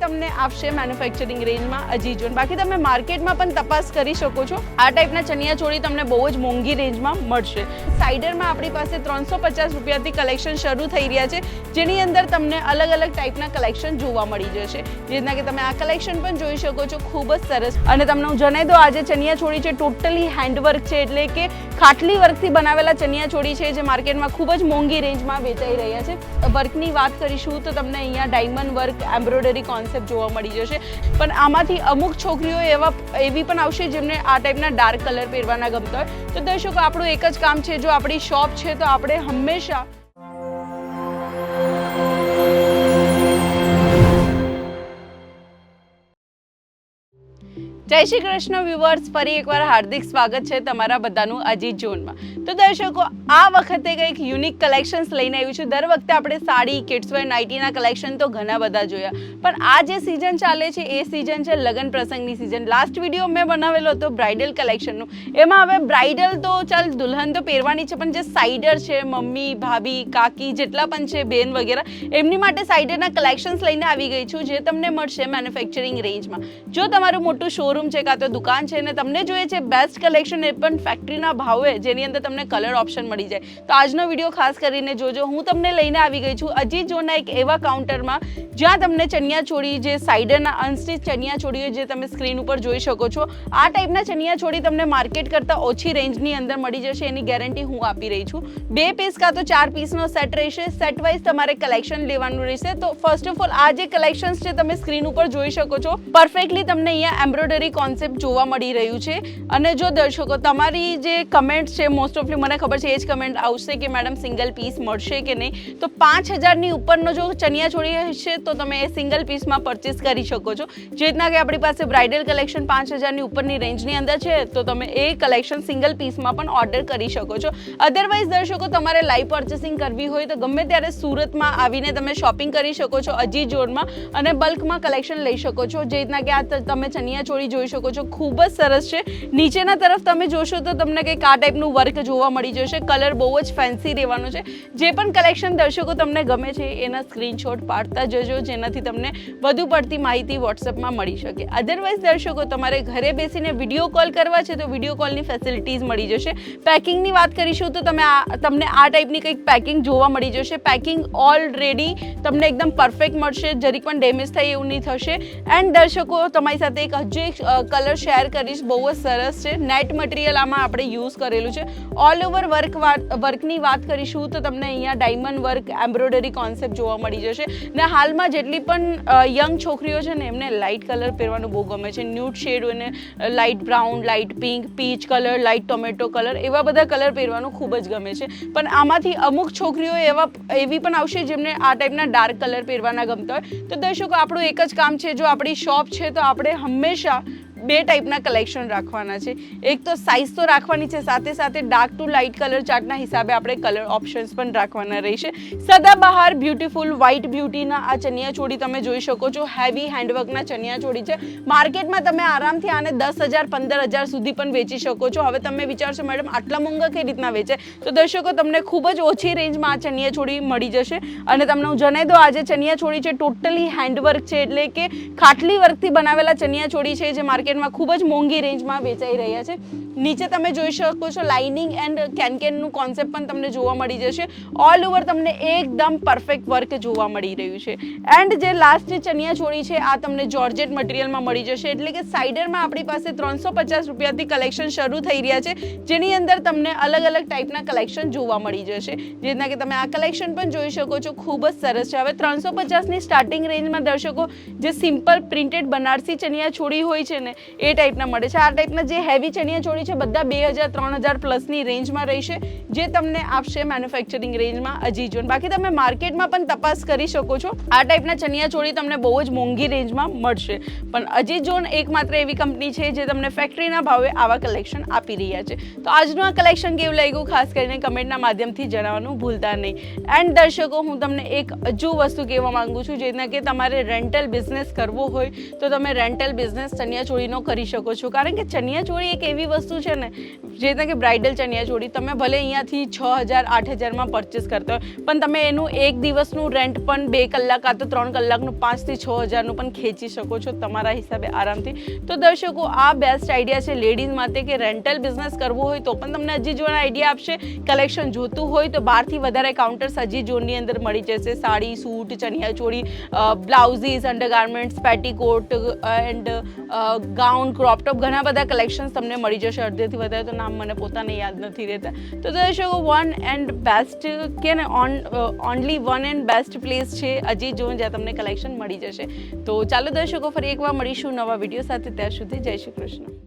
તમને આપશે મેન્યુફેક્ચરિંગ રેન્જમાં અજીજોન બાકી તમે માર્કેટમાં પણ તપાસ કરી શકો છો. આ ટાઈપના ચણિયા ચોળી તમને બહુ જ મોંઘી રેન્જમાં મળશે. સાઇડરમાં આપણી પાસે ત્રણસો પચાસ રૂપિયાથી કલેક્શન શરૂ થઈ રહ્યા છે. જેની અંદર તમને અલગ અલગ ટાઈપના કલેક્શન જોવા મળી જશે. જેના કે તમે આ કલેક્શન પણ જોઈ શકો છો. ખૂબ જ સરસ. અને તમને હું જણાવી દઉં, આજે ચણિયા ચોળી છે ટોટલી હેન્ડવર્ક છે. એટલે કે ખાટલી વર્કથી બનાવેલા ચણિયા ચોળી છે જે માર્કેટમાં ખૂબ જ મોંઘી રેન્જમાં વેચાઈ રહ્યા છે. વર્કની વાત કરીશું તો તમને અહીંયા ડાયમંડ વર્ક એમ્બ્રોઇડરી કોન્સેપ્ટ જોવા મળી જશે. પણ આમાંથી અમુક છોકરીઓ એવા, એવી પણ આવશે જેમને આ ટાઈપના ડાર્ક કલર પહેરવાના ગમતા હોય. તો દર્શકો, આપણું એક જ કામ છે, જો આપણી શોપ છે, તો આપણે હંમેશા જય શ્રી કૃષ્ણ વ્યુવર્સ ફરી એકવાર હાર્દિક સ્વાગત છે તમારા બધાનું અજીત ઝોનમાં તો દર્શકો, આ વખતે કંઈક યુનિક કલેક્શન્સ લઈને આવ્યું છું. દર વખતે આપણે સાડી કિડ્સવેર નાઇટીના કલેક્શન તો ઘણા બધા જોયા. પણ આ જે સિઝન ચાલે છે, એ સિઝન છે લગ્ન પ્રસંગની સિઝન લાસ્ટ વીડિયો મેં બનાવેલો હતો બ્રાઇડલ કલેક્શનનું એમાં હવે બ્રાઇડલ તો ચાલ દુલ્હન તો પહેરવાની છે, પણ જે સાઇડર છે, મમ્મી, ભાભી, કાકી જેટલા પણ છે, બેન વગેરે, એમની માટે સાઇડરના કલેક્શન્સ લઈને આવી ગઈ છું, જે તમને મળશે મેન્યુફેક્ચરિંગ રેન્જમાં જો તમારું મોટું શોરૂમ છે, કાં તો દુકાન છે ને તમને જોઈએ છે બેસ્ટ કલેક્શન એ પણ ફેક્ટરીના ભાવે, જેની અંદર તમને કલર ઓપ્શન મળી જાય. તો આજનો વીડિયો ખાસ કરીને જોજો. હું તમને લઈને આવી ગઈ છું અજીત જોના એક એવા કાઉન્ટરમાં જ્યાં તમને ચણિયા ચોળી જે સાઇડરના અનસ્ટિચ ચણિયા ચોળીઓ જે તમે સ્ક્રીન ઉપર જોઈ શકો છો, આ ટાઈપના ચણિયા ચોળી તમને માર્કેટ કરતાં ઓછી રેન્જની અંદર મળી જશે, એની ગેરંટી હું આપી રહી છું. બે પીસ કાં તો ચાર પીસનો સેટ રહેશે. સેટ વાઇઝ તમારે કલેક્શન લેવાનું રહેશે. તો ફર્સ્ટ ઓફ ઓલ આ જે કલેક્શન્સ છે, તમે સ્ક્રીન ઉપર જોઈ શકો છો. પરફેક્ટલી તમને અહીંયા એમ્બ્રોઇડરી કોન્સેપ્ટ જોવા મળી રહ્યું છે. અને જો દર્શકો, તમારી જે કમેન્ટ છે મોસ્ટ ઓફલી મને ખબર છે, એ જ કમેન્ટ આવશે કે મેડમ સિંગલ પીસ મળશે કે નહીં. તો પાંચ હજારની ઉપરનો જો ચણિયા ચોળી હશે, તો તમે એ સિંગલ પીસમાં પરચેસ કરી શકો છો. જે રીતના કે આપણી પાસે બ્રાઇડલ કલેક્શન પાંચ હજારની ઉપરની રેન્જની અંદર છે, તો તમે એ કલેક્શન સિંગલ પીસમાં પણ ઓર્ડર કરી શકો છો. અધરવાઇઝ દર્શકો, તમારે લાઈવ પરચેસિંગ કરવી હોય તો ગમે ત્યારે સુરતમાં આવીને તમે શોપિંગ કરી શકો છો અજી જોડમાં અને બલ્કમાં કલેક્શન લઈ શકો છો. જે રીતના કે આ તમે ચણિયા ચોળી જોઈ શકો છો. ખૂબ જ સરસ છે. નીચેના તરફ તમે જોશો તો તમને કંઈક આ ટાઈપનું વર્ક જોવા મળી જશે. કલર બહુ જ ફેન્સી રહેવાનો છે. જે પણ કલેક્શન દર્શકો તમને ગમે છે, એના સ્ક્રીનશોટ પાડતા જજો, જેનાથી તમને વધુ પડતી માહિતી વોટ્સઅપમાં મળી શકે. અધરવાઇઝ દર્શકો, તમારે ઘરે બેસીને વીડિયો કોલ કરવા છે તો વીડિયો કોલની ફેસિલિટીઝ મળી જશે. પેકિંગની વાત કરીશું તો તમે તમને આ ટાઈપની કંઈક પેકિંગ જોવા મળી જશે. પેકિંગ ઓલરેડી તમને એકદમ પરફેક્ટ મળશે. જરીક પણ ડેમેજ થાય એવું નહીં થશે. એન્ડ દર્શકો, તમારી સાથે એક હજુ એક કલર શેર કરીશ. બહુ જ સરસ છે. નેટ મટીરિયલ આમાં આપણે યુઝ કરેલું છે. ઓલ ઓવર વર્ક વર્કની વાત કરીશું તો તમને અહીંયા ડાયમંડ વર્ક એમ્બ્રોઇડરી કોન્સેપ્ટ જોવા મળી જશે. ને હાલમાં જેટલી પણ યંગ છોકરીઓ છે ને, એમને લાઇટ કલર પહેરવાનું બહુ ગમે છે. ન્યૂડ શેડ અને light brown light pink peach colour light tomato colour એવા બધા કલર પહેરવાનું ખૂબ જ ગમે છે. પણ આમાંથી અમુક છોકરીઓ એવા, એવી પણ આવશે જેમને આ ટાઈપના ડાર્ક કલર પહેરવાના ગમતા હોય. તો દર્શકો, આપણું એક જ કામ છે. જો આપણી શોપ છે તો આપણે હંમેશા બે ટાઈપના કલેક્શન રાખવાના છે. એક તો સાઇઝ તો રાખવાની છે, સાથે સાથે ડાર્ક ટુ લાઇટ કલર ચાર્ટના હિસાબે આપણે કલર ઓપ્શન્સ પણ રાખવાના રહેશે. સદાબહાર બ્યુટીફુલ વ્હાઇટ બ્યુટીના આ ચણિયાચોળી તમે જોઈ શકો છો. હેવી હેન્ડવર્કના ચણિયાચોળી છે. માર્કેટમાં તમે આરામથી આને દસ હજાર, પંદર હજાર સુધી પણ વેચી શકો છો. હવે તમે વિચારશો, મેડમ, આટલા મોંઘા કઈ રીતના વેચે? તો દર્શકો, તમને ખૂબ જ ઓછી રેન્જમાં આ ચણિયાચોળી મળી જશે. અને તમને હું જણાવી દઉં, આજે ચણિયા ચોળી છે ટોટલી હેન્ડવર્ક છે. એટલે કે ખાટલી વર્કથી બનાવેલા ચણિયાચોળી છે, જે માર્કેટમાં ખૂબ જ મોંઘી રેન્જમાં વેચાઈ રહ્યા છે. નીચે તમે જોઈ શકો છો લાઇનિંગ એન્ડ કેનકેનનું કોન્સેપ્ટ પણ તમને જોવા મળી જશે. ઓલ ઓવર તમને એકદમ પરફેક્ટ વર્ક જોવા મળી રહ્યું છે. એન્ડ જે લાસ્ટ ચણિયા ચોળી છે, આ તમને જોર્જેટ મટીરિયલમાં મળી જશે. એટલે કે સાઇડરમાં આપણી પાસે ત્રણસો પચાસ રૂપિયાથી કલેક્શન શરૂ થઈ રહ્યા છે, જેની અંદર તમને અલગ અલગ ટાઈપના કલેક્શન જોવા મળી જશે. જેના કે તમે આ કલેક્શન પણ જોઈ શકો છો, ખૂબ જ સરસ છે. હવે ત્રણસો પચાસની સ્ટાર્ટિંગ રેન્જમાં દર્શકો, જે સિમ્પલ પ્રિન્ટેડ બનારસી ચણિયા છોડી હોય છે ને એ ટાઈપના મળે છે. આ ટાઈપના જે હેવી ચણિયા ચોળી છે, બધા બે હજાર, ત્રણ હજાર પ્લસની રેન્જમાં રહેશે જે તમને આપશે મેન્યુફેક્ચરિંગ રેન્જમાં અજીજોન બાકી તમે માર્કેટમાં પણ તપાસ કરી શકો છો. આ ટાઈપના ચણિયા ચોળી તમને બહુ જ મોંઘી રેન્જમાં મળશે. પણ અજીજોન એકમાત્ર એવી કંપની છે જે તમને ફેક્ટરીના ભાવે આવા કલેક્શન આપી રહ્યા છે. તો આજનું આ કલેક્શન કેવું લાગ્યું? ખાસ કરીને કમેન્ટના માધ્યમથી જણાવવાનું ભૂલતા નહીં. એન્ડ દર્શકો, હું તમને એક હજુ વસ્તુ કહેવા માંગુ છું, જેના કે તમારે રેન્ટલ બિઝનેસ કરવો હોય, તો તમે રેન્ટલ બિઝનેસ ચણિયા ચોળીનો ચોળીનો કરી શકો છો. કારણ કે ચણિયા ચોળી એક એવી વસ્તુ છે ને, જે રીતે કે બ્રાઇડલ ચણિયા ચોળી, તમે ભલે અહીંયાથી છ હજાર, આઠ હજારમાં પરચેસ કરતા હોય, પણ તમે એનું એક દિવસનું રેન્ટ પણ બે કલાક આ તો ત્રણ કલાકનું, પાંચથી છ હજારનું પણ ખેંચી શકો છો તમારા હિસાબે આરામથી. તો દર્શકો, આ બેસ્ટ આઈડિયા છે લેડીઝ માટે કે રેન્ટલ બિઝનેસ કરવું હોય તો પણ તમને હજી જોવાનો આઈડિયા આપશે. કલેક્શન જોતું હોય તો બારથી વધારે કાઉન્ટર્સ હજી ઝોનની અંદર મળી જશે. Sari, suit, chaniya choli blouses undergarments petticoat and gown crop top ઘણા બધા કલેક્શન્સ તમને મળી જશે. અડધેથી વધારે તો નામ મને પોતાને યાદ નથી રહેતા. તો દર્શકો વન એન્ડ બેસ્ટ કે ને on only one and best place છે અજીત જોન, જ્યાં તમને કલેક્શન મળી જશે. તો ચાલો દર્શકો, ફરી એકવાર મળીશું નવા વીડિયો સાથે. ત્યાં સુધી જય શ્રી કૃષ્ણ.